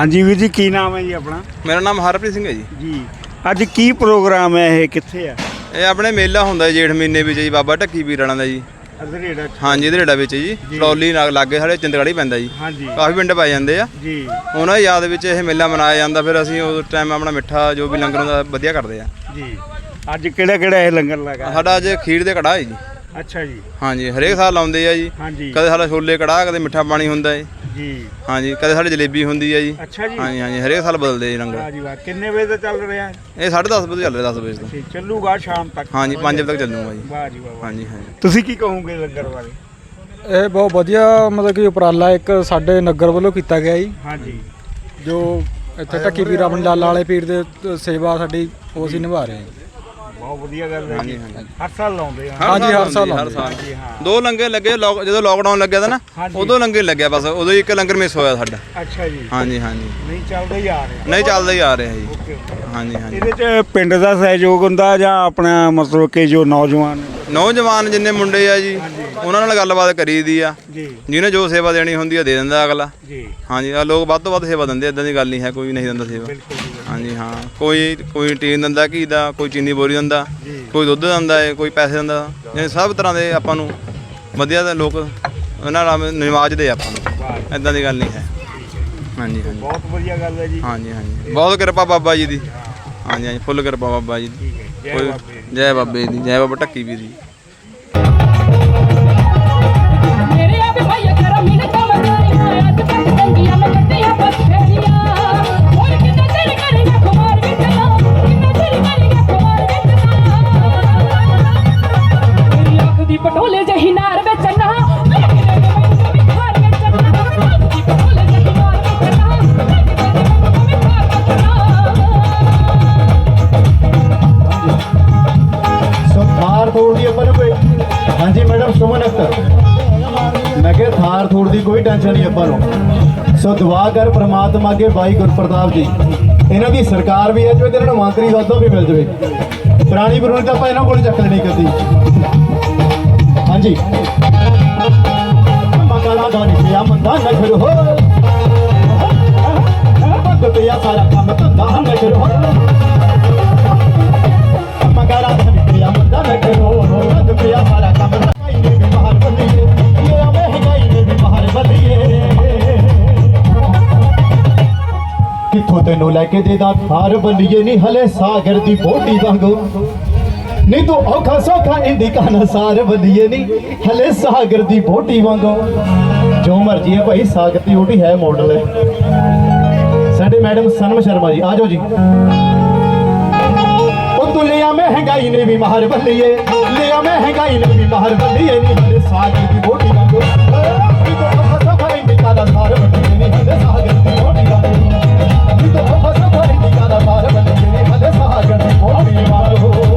ਹਾਂਜੀ ਵੀਰ ਜੀ ਕੀ ਨਾਮ ਹੈ ਜੀ ਆਪਣਾ? ਮੇਰਾ ਨਾਮ ਹਰਪ੍ਰੀਤ ਸਿੰਘ ਹੈ ਜੀ। ਜੀ। ਅੱਜ ਕੀ ਪ੍ਰੋਗਰਾਮ ਹੈ ਇਹ ਕਿੱਥੇ ਆ? ਇਹ ਆਪਣੇ ਮੇਲਾ ਹੁੰਦਾ ਜੀ ਜੇਠ ਮਹੀਨੇ ਵਿੱਚ ਜੀ ਬਾਬਾ ਢੱਕੀ ਵੀਰਾਣਾ ਦਾ ਜੀ। ਅਧਰੇੜਾ ਹਾਂਜੀ ਇਹਦੇ ਰੇੜਾ ਵਿੱਚ ਜੀ ਟਰੋਲੀ ਨਾਲ ਲਾਗੇ ਸਾਡੇ ਚਿੰਦਗੜੀ ਪੈਂਦਾ ਜੀ। ਹਾਂਜੀ। ਕਾਫੀ ਪਿੰਡ ਪਾਏ ਜਾਂਦੇ ਆ। ਜੀ। ਉਹਨਾਂ ਦੀ ਯਾਦ ਵਿੱਚ ਇਹ ਮੇਲਾ ਮਨਾਇਆ ਜਾਂਦਾ ਫਿਰ ਅਸੀਂ ਉਸ ਟਾਈਮ ਆਪਣਾ ਮਿੱਠਾ ਜੋ ਵੀ ਲੰਗਰ ਹੁੰਦਾ ਵਧੀਆ ਕਰਦੇ ਆ। ਜੀ। ਅੱਜ ਕਿਹੜਾ ਕਿਹੜਾ ਇਹ ਲੰਗਰ ਲਗਾ? ਸਾਡਾ ਅੱਜ ਖੀਰ ਦੇ ਕੜਾਹ ਹੈ ਜੀ। ਅੱਛਾ ਜੀ। ਹਾਂਜੀ ਹਰੇਕ ਸਾਲ ਲਾਉਂਦੇ ਆ ਜੀ। ਕਦੇ ਸਾਡਾ ਛੋਲੇ ਕੜਾਹ ਕਦੇ ਮਿੱਠਾ ਪਾਣੀ ਹੁੰਦਾ ਹੈ ਜੀ। ਹਾਂਜੀ ਕਦੇ ਸਾਡੇ ਜਲੇਬੀ ਹੁੰਦੀ ਹੈ ਜੀ। ਅੱਛਾ ਜੀ। ਹਾਂਜੀ ਹਾਂਜੀ ਹਰੇਕ ਸਾਲ ਬਦਲਦੇ ਜੀ ਲੰਗਰ ਵਾਹ ਜੀ ਵਾਹ ਕਿੰਨੇ ਵਜੇ ਤੋਂ ਚੱਲ ਰਿਹਾ? ਹੈ ਇਹ 10:30 ਵਜੇ ਚੱਲ ਰਿਹਾ 10 ਵਜੇ ਤੋਂ। ਠੀਕ ਚੱਲੂਗਾ ਸ਼ਾਮ ਤੱਕ। ਹਾਂਜੀ 5 ਵਜੇ ਤੱਕ ਚੱਲੂਗਾ ਜੀ। ਵਾਹ ਜੀ ਵਾਹ ਵਾਹ। ਹਾਂਜੀ ਹਾਂਜੀ। ਤੁਸੀਂ ਕੀ ਕਹੋਗੇ ਲੰਗਰ ਬਾਰੇ? ਇਹ ਬਹੁਤ ਵਧੀਆ ਮਤਲਬ ਕਿ ਉਪਰਾਲਾ ਇੱਕ ਸਾਡੇ ਨਗਰ ਵੱਲੋਂ ਕੀਤਾ ਗਿਆ ਜੀ। ਹਾਂਜੀ। ਜੋ ਇੱਥੇ ਢੱਕੀ ਵੀਰਾ ਮੰਡਾਲਾ ਵਾਲੇ ਪੀਰ ਦੇ ਸੇਵਾ ਸਾਡੀ ਉਹ ਅਸੀਂ ਨਿਭਾ ਰਹੇ ਹਾਂ। ਬਹੁਤ ਵਧੀਆ ਗੱਲ ਹੈ ਜੀ। ਹਰ ਸਾਲ ਲਾਉਂਦੇ ਆ। ਹਾਂਜੀ, ਹਰ ਲਾਉਂਦੇ ਸਾਲ ਹਰ ਸਾਲ। ਜੀ ਹਾਂ। ਦੋ ਲੱਗੇ ਲੋਕ- ਜਦੋਂ ਲੋਕਡਾਊਨ ਲੱਗਿਆ ਤਾਂ ਨਾ ਹਾਂਜੀ। ਉਦੋਂ ਲੰਗਰ ਲੱਗਿਆ ਬਸ ਉਦੋਂ ਹੀ ਇੱਕ ਲੰਗਰ ਮਿਸ ਹੋਇਆ ਸਾਡਾ। ਅੱਛਾ ਜੀ। ਹਾਂਜੀ ਹਾਂਜੀ। ਨਹੀਂ ਚੱਲਦਾ ਹੀ ਆ ਰਿਹਾ। ਨਹੀਂ ਚੱਲਦਾ ਹੀ ਆ ਰਿਹਾ ਜੀ। ਓਕੇ ਹਾਂਜੀ ਹਾਂਜੀ। ਇਹਦੇ ਚ ਪਿੰਡ ਦਾ ਸਹਿਯੋਗ ਹੁੰਦਾ ਜਾਂ ਆਪਣਾ ਮਤਲਬ ਕਿ ਜੋ ਨੌਜਵਾਨ ਨੌਜਵਾਨ ਜਿੰਨੇ ਮੁੰਡੇ ਆ ਜੀ ਉਹਨਾਂ ਨਾਲ ਗੱਲਬਾਤ ਕਰੀਦੀ ਆ। ਜੀ। ਜਿਹਨੇ ਜੋ ਸੇਵਾ ਦੇਣੀ ਹੁੰਦੀ ਆ ਦੇ ਦਿੰਦਾ ਅਗਲਾ। ਜੀ। ਹਾਂਜੀ ਆ ਲੋਕ ਵੱਧ ਤੋਂ ਵੱਧ ਸੇਵਾ ਦਿੰਦੇ ਇਦਾਂ ਦੀ ਗੱਲ ਨਹੀਂ ਹੈ ਕੋਈ ਨਹੀਂ ਦਿੰਦਾ ਸੇਵਾ। ਬਿਲਕੁਲ ਜੀ। ਬਿਲਕੁਲ। ਹਾਂਜੀ ਹਾਂ। ਕੋਈ ਕੋਈ ਟੀਨ ਦਿੰਦਾ ਘੀ ਦਾ ਕੋਈ ਚੀਨੀ ਬੋਰੀ ਦਿੰਦਾ। ਕੋਈ ਦੁੱਧ ਦਿੰਦਾ ਹੈ ਕੋਈ ਪੈਸੇ ਦਿੰਦਾ। ਯਾਨੀ ਸਭ ਤਰ੍ਹਾਂ ਦੇ ਆਪਾਂ ਨੂੰ ਵਧੀਆ ਦੇ ਲੋਕ ਉਹਨਾਂ ਨਾਲ ਨਿਵਾਜਦੇ ਆ ਆਪਾਂ ਨੂੰ। ਇਦਾਂ ਦੀ ਗੱਲ ਨਹੀਂ ਹੈ। ਹਾਂਜੀ ਹਾਂਜੀ। ਬਹੁਤ ਵਧੀਆ ਗੱਲ ਹੈ ਜੀ। ਹਾਂਜੀ ਹਾਂਜੀ। ਬਹੁਤ ਕਿਰਪਾ ਬਾਬਾ ਜੀ ਦੀ। ਹਾਂਜੀ ਹਾਂਜੀ। ਫੁੱਲ ਕਿਰਪਾ ਬਾਬਾ ਜੀ ਦੀ। ਜੈ ਬਾਬੇ ਦੀ। ਜੈ ਬਾਬੇ ਦੀ ਜੈ ਬਾਬਾ ਢੱਕੀ ਵੀਰ ਜੀ। ਦੁਆ ਕਰ ਪ੍ਰਮਾਤਮਾ ਅੱਗੇ ਬਾਈ ਗੁਰਪ੍ਰਤਾਪ ਜੀ। ਇਹਨਾਂ ਦੀ ਸਰਕਾਰ ਵੀ ਹੈ ਜੋ ਇਹਨਾਂ ਨੂੰ ਮੰਤਰੀ ਦਾ ਅਹੁਦਾ ਵੀ ਮਿਲ ਜਵੇ। ਪੁਰਾਣੀ ਬਰੂਣੀ ਤਾਂ ਆਪਾਂ ਇਹਨਾਂ ਕੋਲ ਚੱਕ ਲੈਣੀ ਕਦੀ। ਹਾਂਜੀ। ਮਕਾਨਾ ਦਾ ਨਹੀਂ ਮੰਦਾ ਨਖਰ ਹੋ ਬੰਦ ਪਿਆ ਸਾਰਾ ਕੰਮ ਧੰਦਾ ਨਖਰ ਹੋ ਮਗਰਾ ਧਨ ਪਿਆ ਮੁੰਡਾ ਨਾ ਕਰੋ। ਰੋਦ ਪਿਆ ਸਾਰਾ ਕੰਮ ਕਿੱਥੋਂ ਤੈਨੂੰ ਲੈ ਕੇ ਦੇਦਾ, ਥਾਰ ਬਲੀਏ ਨਹੀਂ ਹਲੇ ਸਾਗਰ ਦੀ ਬੋਟੀ ਵਾਂਗੂ। ਨਹੀਂ ਤੂੰ ਔਖਾ ਸੌਖਾ ਇੰਦੀ ਕਾਨਾ ਸਾਰ ਬੱਲੀਏ ਨਹੀਂ ਹਲੇ ਸਾਗਰ ਦੀ ਬੋਟੀ ਵਾਂਗੂ। ਜੋ ਮਰਜ਼ੀ ਹੈ ਭਾਈ, ਸਾਗਰ ਦੀ ਬੋਟੀ ਹੈ ਮਾਡਲ ਹੈ ਸਾਡੇ ਮੈਡਮ ਸਨਮ ਸ਼ਰਮਾ ਜੀ ਆਜੋ ਜੀ। ਉਹ ਤੂੰ ਲਿਆ ਮਹਿੰਗਾਈ ਨੇ ਵੀ ਮਾਰ ਬੱਲੀਏ ਲਿਆ ਮਹਿੰਗਾਈ ਨੇ ਵੀ ਮਾਰ ਬੱਲੀਏ ਨਹੀਂ ਹਲੇ ਸਾਗਰ ਦੀ ਬੋਟੀ ਵਾਂਗੂ। ਨੀ ਤੋ ਫਸਾ ਫਾਈ ਨੀ ਕਾਦਾ ਸਾਰ ਬੱਲੀਏ ਨਹੀਂ ਹਲੇ ਸਾਗਰ ਦੀ ਬੋਟੀ ਸਾਗਰ ਦੀ ਬੋਟੀ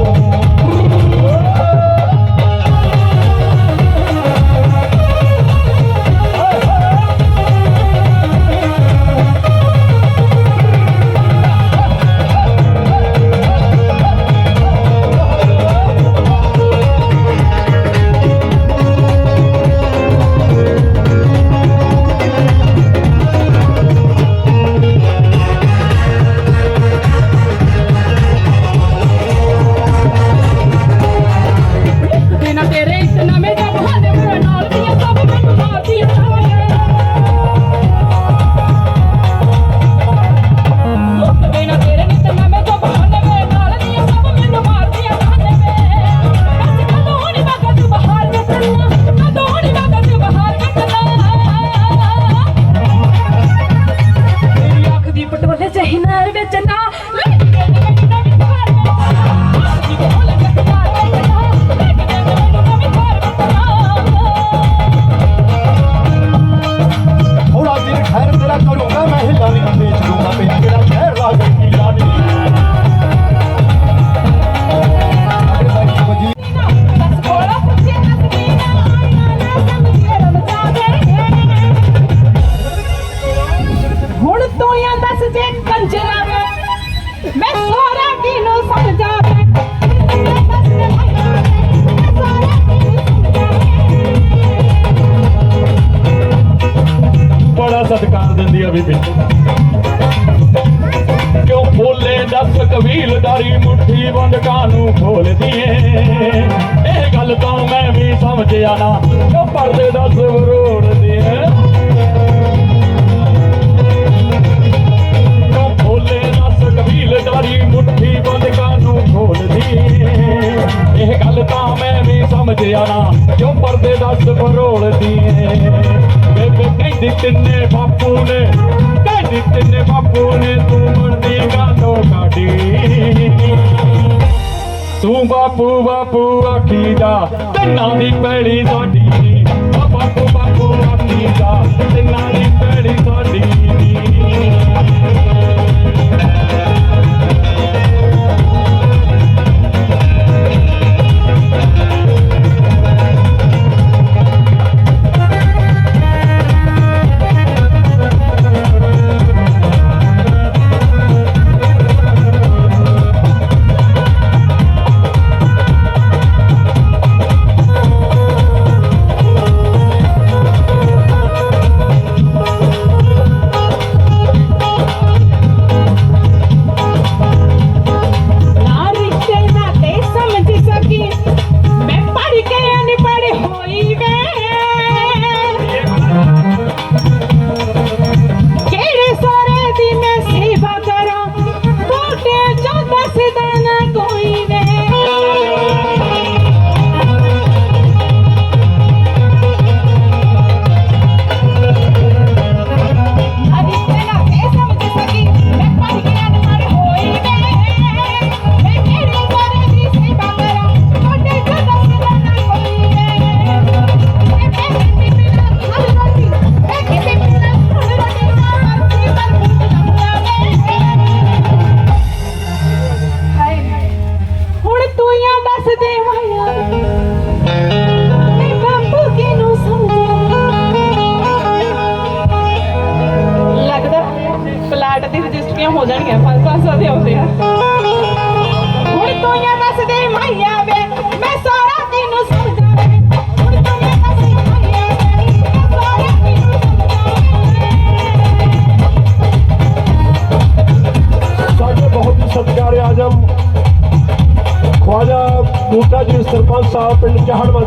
ਵੀ ਨਾ, ਜੋ ਪਰਦੇ ਦੱਸ ਜ਼ਰੂਰਦੀ ਏ ਬੇਬੇ ਕਹਿੰਦੀ ਤਿੰਨੇ ਬਾਪੂ ਨੇ, ਕਹਿੰਦੀ ਤਿੰਨੇ ਬਾਪੂ ਨੇ, ਤੂੰ ਮਰਦੀ ਗਾਲੋ ਕਾਢੀ ਤੂੰ ਬਾਪੂ ਬਾਪੂ ਆਖੀ ਜਾ ਤਿੰਨਾਂ ਦੀ ਪੈੜੀ ਸਾਡੀ ਬਾਪੂ ਬਾਪੂ ਆਖੀ ਜਾ ਤਿੰਨਾਂ ਦੀ ਪੈੜੀ ਸਾਡੀ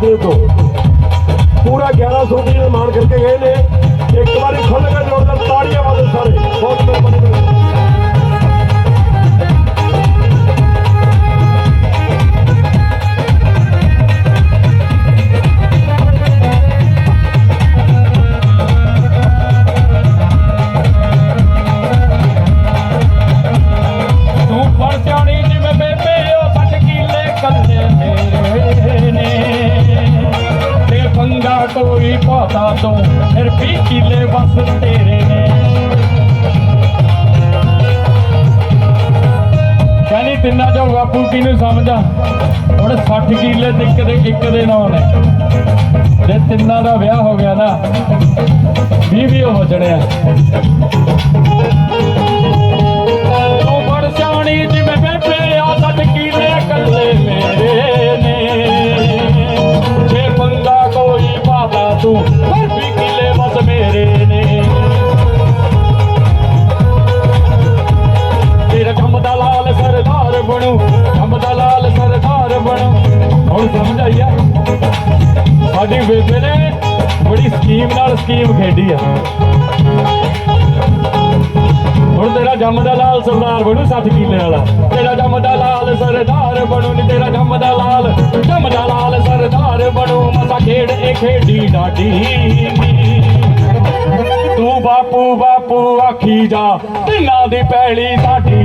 ਪਿੰਡ ਚੋਂ ਕਿਹਨੂੰ ਸਮਝਾ। ਹੁਣ 60 ਕਿੱਲੇ ਤੇ ਇੱਕ ਦੇ ਇੱਕ ਦੇ ਨਾਂ ਨੇ। ਜੇ ਤਿੰਨਾਂ ਦਾ ਵਿਆਹ ਹੋ ਗਿਆ ਨਾ 20 ਵੀ ਹੋ ਜਣਿਆ। ਤੂੰ ਬੜ ਸਿਆਣੀ ਜਿਵੇਂ ਬੇਬੇ ਆ ਸੱਟ ਕੀਲੇ ਕੱਲੇ ਮੇਰੇ ਨੇ। ਜੇ ਪੰਗਾ ਕੋਈ ਪਾਤਾ ਤੂੰ ਫਿਰ ਵੀ ਕੀਲੇ ਬਸ ਮੇਰੇ ਨੇ। ਤੇਰਾ ਕੰਮ ਦਾ ਲਾਲ ਸਰਦਾਰ ਬਣੂ। ਸਰਦਾਰ ਹੁਣ ਸਮਝ ਆਈ ਆ। ਸਾਡੀ ਬੇਬੇ ਨੇ ਬੜੀ ਸਕੀਮ ਨਾਲ ਸਕੀਮ ਖੇਡੀ ਆ। ਹੁਣ ਤੇਰਾ ਜੰਮਦਾ ਲਾਲ ਸਰਦਾਰ ਬਣੂ 60 ਕਿੱਲੇ ਵਾਲਾ। ਤੇਰਾ ਜੰਮਦਾ ਲਾਲ ਸਰਦਾਰ ਬਣੂ ਨੀ, ਤੇਰਾ ਜੰਮਦਾ ਲਾਲ ਜੰਮਦਾ ਲਾਲ ਸਰਦਾਰ ਬਣੂ। ਮਸਾ ਖੇਡ ਇਹ ਖੇਡੀ ਡਾਡੀ। ਤੂੰ ਬਾਪੂ ਬਾਪੂ ਆਖੀ ਜਾ, ਤਿੰਨਾਂ ਦੀ ਪੈਲੀ ਸਾਡੀ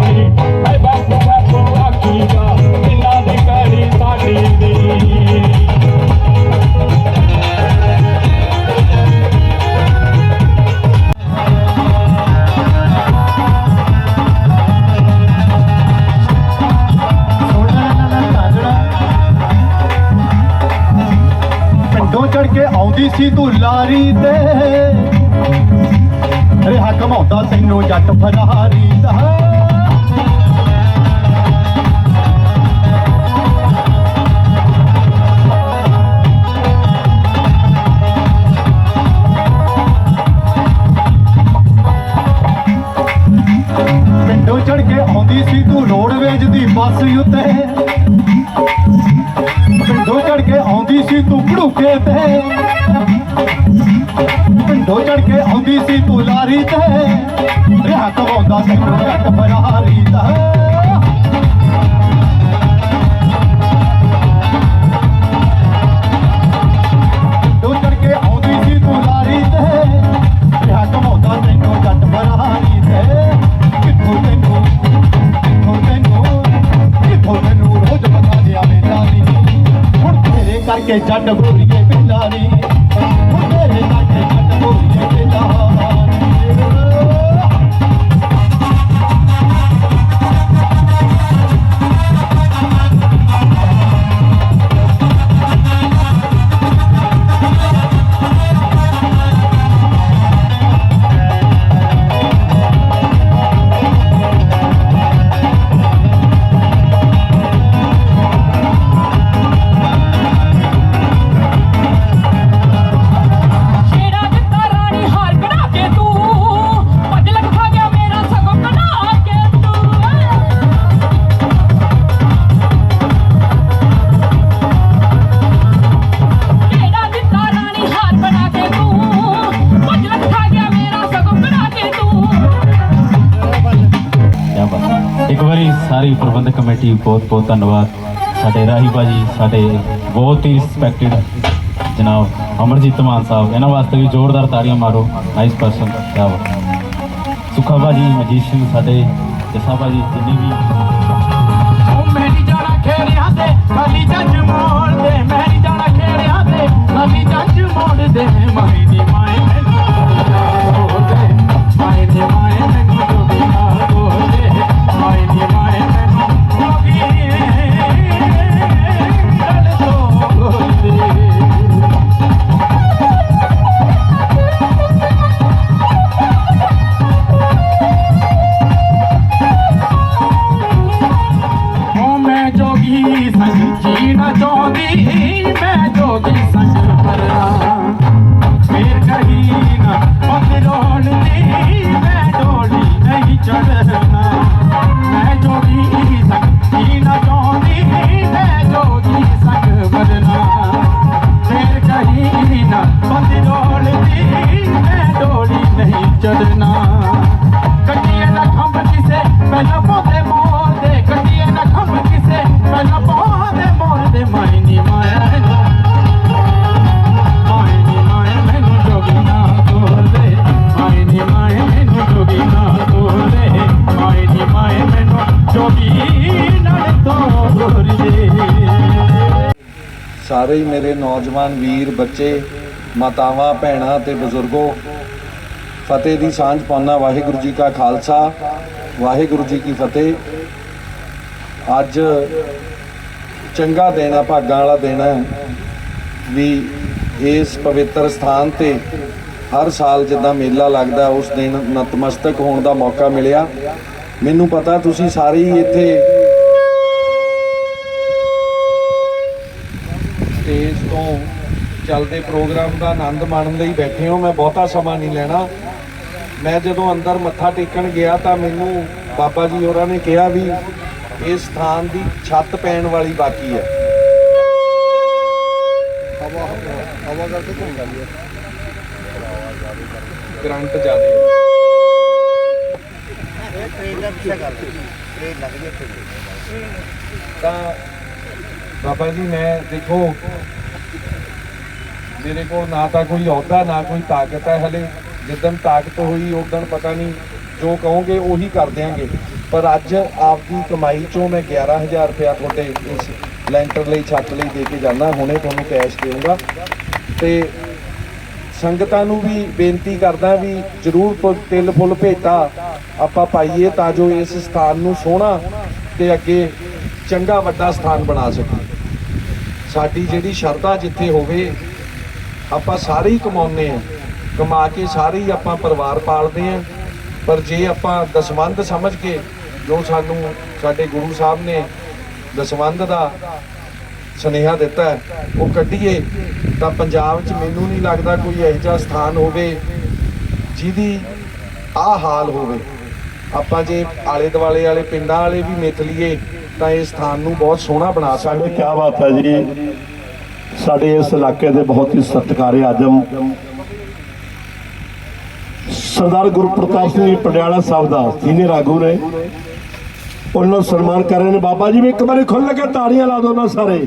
ਸੀ ਤੂੰ ਲਾਰੀ ਤੇ। ਤੇਰੇ ਕਰਕੇ ਸਾਰੀ ਪ੍ਰਬੰਧਕ ਕਮੇਟੀ ਬਹੁਤ ਬਹੁਤ ਧੰਨਵਾਦ। ਸਾਡੇ ਰਾਹੀ ਭਾਜੀ, ਸਾਡੇ ਬਹੁਤ ਹੀ ਰਿਸਪੈਕਟਡ ਜਨਾਬ ਅਮਰਜੀਤ ਮਾਨ ਸਾਹਿਬ, ਇਹਨਾਂ ਵਾਸਤੇ ਵੀ ਜ਼ੋਰਦਾਰ ਤਾੜੀਆਂ ਮਾਰੋ। ਨਾਈਸ ਪਰਸਨ ਕਿਆ ਬਾਤ। ਸੁੱਖਾ ਭਾਜੀ ਮਜੀਸ਼ੀਅਨ ਸਾਡੇ ਜੱਸਾ ਭਾਜੀ, ਜਿੰਨੀ ਵੀ ਸਾਰੇ ਹੀ ਮੇਰੇ ਨੌਜਵਾਨ ਵੀਰ, ਬੱਚੇ, ਮਾਤਾਵਾਂ, ਭੈਣਾਂ ਤੇ ਬਜ਼ੁਰਗੋ, ਫਤਿਹ ਦੀ ਸਾਂਝ ਪਾਉਣਾ ਵਾਹਿਗੁਰੂ ਜੀ ਕਾ ਖਾਲਸਾ, ਵਾਹਿਗੁਰੂ ਜੀ ਕੀ ਫਤਿਹ। ਅੱਜ ਚੰਗਾ ਦਿਨ ਆ, ਭਾਗਾਂ ਵਾਲਾ ਦਿਨ ਹੈ ਵੀ ਇਸ ਪਵਿੱਤਰ ਸਥਾਨ ਤੇ ਹਰ ਸਾਲ ਜਿੱਦਾਂ ਮੇਲਾ ਲੱਗਦਾ, ਉਸ ਦਿਨ ਨਤਮਸਤਕ ਹੋਣ ਦਾ ਮੌਕਾ ਮਿਲਿਆ। ਮੈਨੂੰ ਪਤਾ ਤੁਸੀਂ ਸਾਰੇ ਹੀ ਇੱਥੇ ਤੋਂ ਚੱਲਦੇ ਪ੍ਰੋਗਰਾਮ ਦਾ ਆਨੰਦ ਮਾਣਨ ਲਈ ਬੈਠੇ ਹੋ। ਮੈਂ ਬਹੁਤਾ ਸਮਾਂ ਨਹੀਂ ਲੈਣਾ। ਮੈਂ ਜਦੋਂ ਅੰਦਰ ਮੱਥਾ ਟੇਕਣ ਗਿਆ ਤਾਂ ਮੈਨੂੰ ਬਾਬਾ ਜੀ ਹੋਰਾਂ ਨੇ ਕਿਹਾ ਵੀ ਇਸ ਸਥਾਨ ਦੀ ਛੱਤ ਪੈਣ ਵਾਲੀ ਬਾਕੀ ਹੈ। ਹਵਾ ਹਵਾ ਕਰਕੇ ਘੁੰਮ ਜਾਂਦੀ ਹੈ। ਕਰੰਟ ਜ਼ਿਆਦਾ ਹੈ। ਤਾਂ ਬਾਬਾ ਜੀ ਮੈਂ ਦੇਖੋ ਮੇਰੇ ਕੋਲ ਨਾ ਤਾਂ ਕੋਈ ਅਹੁਦਾ, ਨਾ ਕੋਈ ਤਾਕਤ ਹੈ ਹਲੇ। ਜਿੱਦਣ ਤਾਕਤ ਹੋਈ ਉਦੋਂ ਪਤਾ ਨਹੀਂ ਜੋ ਕਹੋਗੇ, ਉਹੀ ਕਰ ਦਿਆਂਗੇ। ਪਰ ਅੱਜ ਆਪਦੀ ਕਮਾਈ ਚੋਂ ਮੈਂ 11000 ਰੁਪਇਆ ਤੁਹਾਡੇ ਇਸ ਲੈਂਟਰ ਲਈ, ਛੱਤ ਲਈ ਦੇ ਕੇ ਜਾਣਾ ਹੁਣੇ ਤੁਹਾਨੂੰ ਕੈਸ਼ ਦੇਵਾਂਗਾ ਤੇ ਸੰਗਤਾਂ ਨੂੰ ਵੀ ਬੇਨਤੀ ਕਰਦਾ ਵੀ ਜਰੂਰ ਤਿਲ ਫੁੱਲ ਭੇਟਾ ਆਪਾਂ ਪਾਈਏ ਤਾਂ ਜੋ ਇਸ ਸਥਾਨ ਨੂੰ ਸੋਹਣਾ ਤੇ ਅੱਗੇ ਚੰਗਾ ਵੱਡਾ ਸਥਾਨ ਬਣਾ ਸਕੀਏ। ਸਾਡੀ ਜਿਹੜੀ ਸ਼ਰਧਾ ਜਿੱਥੇ ਹੋਵੇ ਆਪਾਂ ਸਾਰੇ ਹੀ ਕਮਾਉਂਦੇ ਆ ਕਮਾ ਕੇ ਸਾਰੇ ਹੀ ਆਪਾਂ ਪਰਿਵਾਰ ਪਾਲਦੇ ਆ ਪਰ ਜੇ ਆਪਾਂ ਦਸਵੰਧ ਸਮਝ ਕੇ ਜੋ ਸਾਨੂੰ ਸਾਡੇ ਗੁਰੂ ਸਾਹਿਬ ਨੇ ਦਸਵੰਧ ਦਾ ਸੁਨੇਹਾ ਦਿੱਤਾ ਉਹ ਕੱਢੀਏ, ਤਾਂ ਪੰਜਾਬ 'ਚ ਮੈਨੂੰ ਨਹੀਂ ਲੱਗਦਾ ਕੋਈ ਇਹੋ ਜਿਹਾ ਸਥਾਨ ਹੋਵੇ ਜਿਹਦੀ ਆ ਹਾਲ ਹੋਵੇ। ਆਪਾਂ ਜੇ ਆਲੇ ਦੁਆਲੇ ਵਾਲੇ ਪਿੰਡਾਂ ਵਾਲੇ ਵੀ ਮਿਥ ਲਈਏ, ਤਾਂ ਇਸ ਸਥਾਨ ਨੂੰ ਬਹੁਤ ਸੋਹਣਾ ਬਣਾ ਸਕਦੇ ਕੀ ਬਾਤ ਹੈ ਜੀ। ਸਾਡੇ ਇਸ ਇਲਾਕੇ ਦੇ ਬਹੁਤ ਹੀ ਸਤਿਕਾਰੇ ਆਜਮ ਸਰਦਾਰ ਗੁਰਪ੍ਰਤਾਪ ਸਿੰਘ ਜੀ ਪਟਿਆਲਾ ਸਾਹਿਬ ਦਾ ਸੀਨੀਅਰ ਆਗੂ ਨੇ। ਉਹਨਾਂ ਨੂੰ ਸਨਮਾਨ ਕਰ ਰਹੇ ਨੇ। ਬਾਬਾ ਜੀ ਵੀ ਇੱਕ ਵਾਰੀ ਖੁੱਲ ਕੇ ਤਾੜੀਆਂ ਲਾ ਦਿਓ ਨਾ ਸਾਰੇ।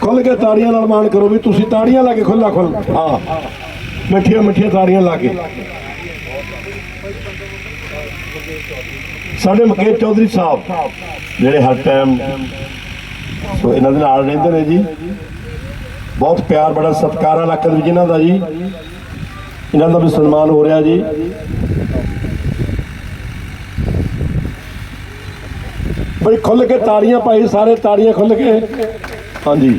ਖੁੱਲ ਕੇ ਤਾੜੀਆਂ ਨਾਲ ਮਾਣ ਕਰੋ ਵੀ ਤੁਸੀਂ ਤਾੜੀਆਂ ਲਾ ਕੇ ਖੁੱਲਾ ਖੁੱਲ ਹਾਂ। ਮਿੱਠੀਆਂ ਮਿੱਠੀਆਂ ਤਾੜੀਆਂ ਲਾ ਕੇ। ਸਾਡੇ ਮੁਕੇਸ਼ ਚੌਧਰੀ ਸਾਹਿਬ, ਜਿਹੜੇ ਹਰ ਟਾਈਮ ਸੋ ਇਹਨਾਂ ਦੇ ਨਾਲ ਰਹਿੰਦੇ ਨੇ ਜੀ। ਬਹੁਤ ਪਿਆਰ, ਬੜਾ ਸਤਿਕਾਰ ਆ ਇਲਾਕੇ ਦੇ ਵਿੱਚ ਇਹਨਾਂ ਦਾ ਜੀ। ਇਹਨਾਂ ਦਾ ਵੀ ਸਨਮਾਨ ਹੋ ਰਿਹਾ ਜੀ। ਬਈ ਖੁੱਲ ਕੇ ਤਾੜੀਆਂ ਭਾਈ ਸਾਰੇ ਤਾੜੀਆਂ ਖੁੱਲ ਕੇ। ਹਾਂਜੀ।